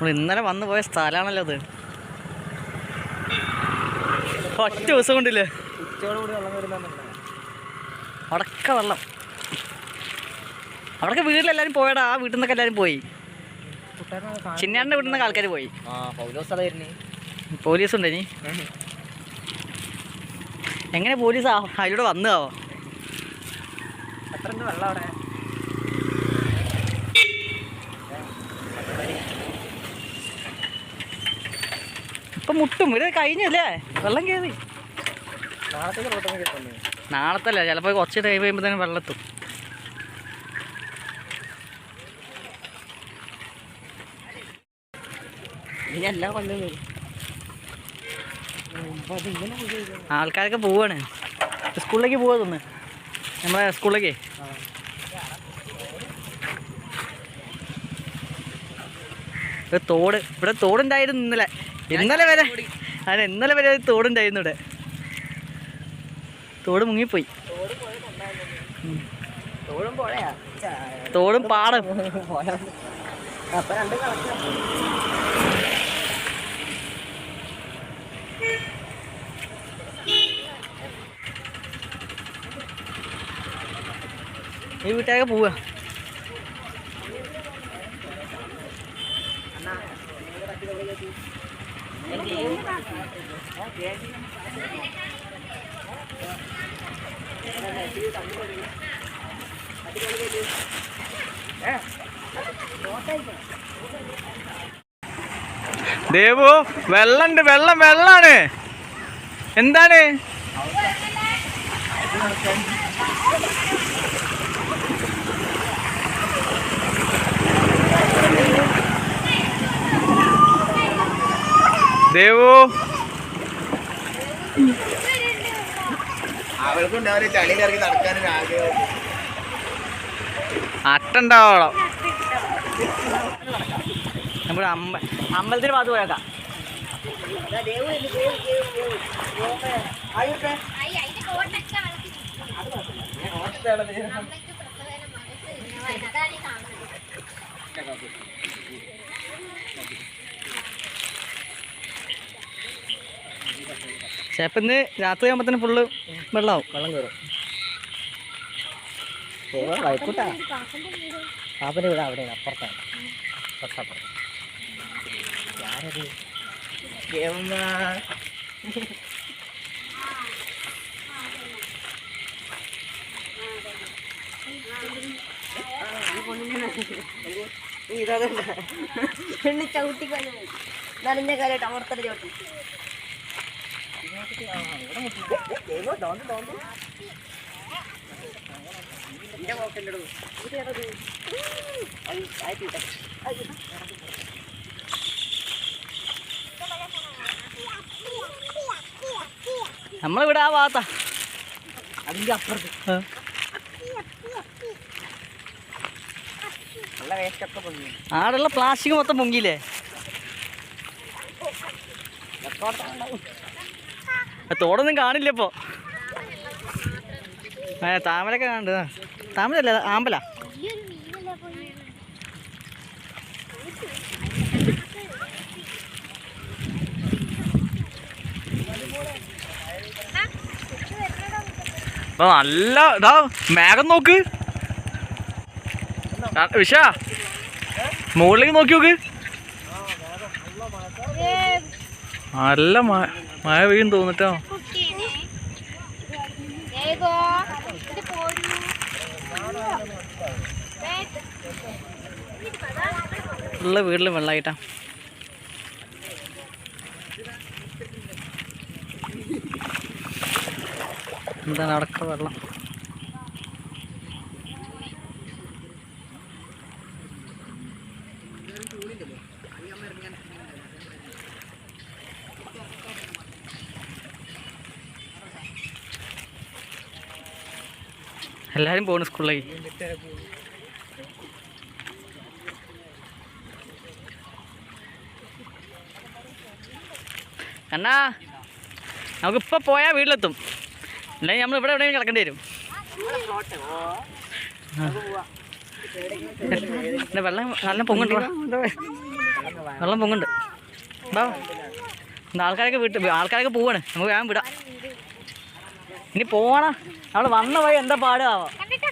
നമ്മൾ ഇന്നലെ വന്നു പോയ സ്ഥലമാണല്ലോ അത്. ഒറ്റ ദിവസം കൊണ്ടില്ലേ? അടക്ക വെള്ളം. അവിടെ അവിടൊക്കെ വീട്ടിലെല്ലാവരും പോയടാ ആ വീട്ടിൽ നിന്നൊക്കെ എല്ലാവരും പോയി. ചിന്നാടിന്റെ വീട്ടിൽ നിന്ന് ആൾക്കാർ പോയി. പൗലോസ് ഉണ്ട് ഇനി? എങ്ങനെ പോലീസ് ആ അതിലൂടെ വന്നതാവോ? എത്ര ഉണ്ട് വെള്ളം അവിടെ? മുട്ടും. ഇത് കഴിഞ്ഞല്ലേ? വെള്ളം കയറി. നാളത്തല്ല? ചിലപ്പോൾ കുറച്ച് ടൈം കഴിയുമ്പോഴത്തേനും വെള്ളത്തും ഇനി എല്ലാം ആൾക്കാരൊക്കെ പോവാണ്. സ്കൂളിലേക്ക് പോവാ തോന്ന് നമ്മളെ സ്കൂളിലേക്ക്. തോട്. ഇവിടെ തോടുണ്ടായിരുന്നു ഇന്നലെ. ഇന്നലെ വരെ അതെ ഇന്നലെ വരെ തോടുണ്ടായിരുന്നു ഇവിടെ. തോട് മുങ്ങിപ്പോയി. തോടും പാടും. തോടും പാടം അപ്പൊ രണ്ട് കണക്കാ ഈ വീട്ടുകാരൊക്കെ പോവാ ദേവു വെള്ളണ്ട് വെള്ളം വെള്ളാണ്. എന്താണ്? ദേവു. അട്ടുണ്ടാവണം. നമ്മുടെ അമ്പ അമ്പലത്തിന് ഭാഗത്ത് പോയേക്കാം. അയ്യ, കാണുന്നത് ചിലപ്പോൾ ഇന്ന് രാത്രി ആകുമ്പോഴത്തേന് ഫുള്ള് വെള്ളമാവും വെള്ളം കയറും വൈക്കൂട്ടാ. പാപ്പന്റെ വീട് അവിടെയാണ് അപ്പുറത്താണ്. തൊട്ടപ്പുറം ആരത് ദേവമ്മ പെണ്ണി ചവിട്ടിക്കൊല്ലം നനഞ്ഞ കാലായിട്ട് അമർത്തല ചവിട്ടി നമ്മളിവിടെ ആ ഭാഗത്താ. അതിന്റെ അപ്പുറത്ത്. ആടുള്ള പ്ലാസ്റ്റിക് മൊത്തം പൊങ്ങിയില്ലേ? തോടൊന്നും കാണില്ല ഇപ്പോൾ ഏ താമരൊക്കെ കാണണ്ട്. താമരല്ല ആമ്പല? നല്ല ഇതാ മേഘം നോക്ക്. വിഷ മുകളിലേക്ക് നോക്കി നോക്ക്. നല്ല മഴ മഴ പെയ്യും തോന്നിട്ടോ? ഉള്ള വീട്ടിൽ വെള്ളമായിട്ടാ എന്താണ് അടക്ക വെള്ളം? എല്ലാരും പോണു സ്കൂളിലേക്ക്. എന്നാ നമുക്ക് ഇപ്പൊ പോയാ വീട്ടിലെത്തും. അല്ലെങ്കിൽ നമ്മൾ ഇവിടെ എവിടെയെങ്കിലും കിടക്കേണ്ടി വരും. വെള്ളം നല്ല പൊങ്ങുണ്ട് വെള്ളം പൊങ്ങുണ്ട്. ആൾക്കാരൊക്കെ വീട്ടിൽ ആൾക്കാരൊക്കെ പോവാണ്. നമുക്ക് വേഗം വിടാം. ഇനി പോണ അവൾ വന്ന വഴി എന്താ കണ്ടിട്ടോ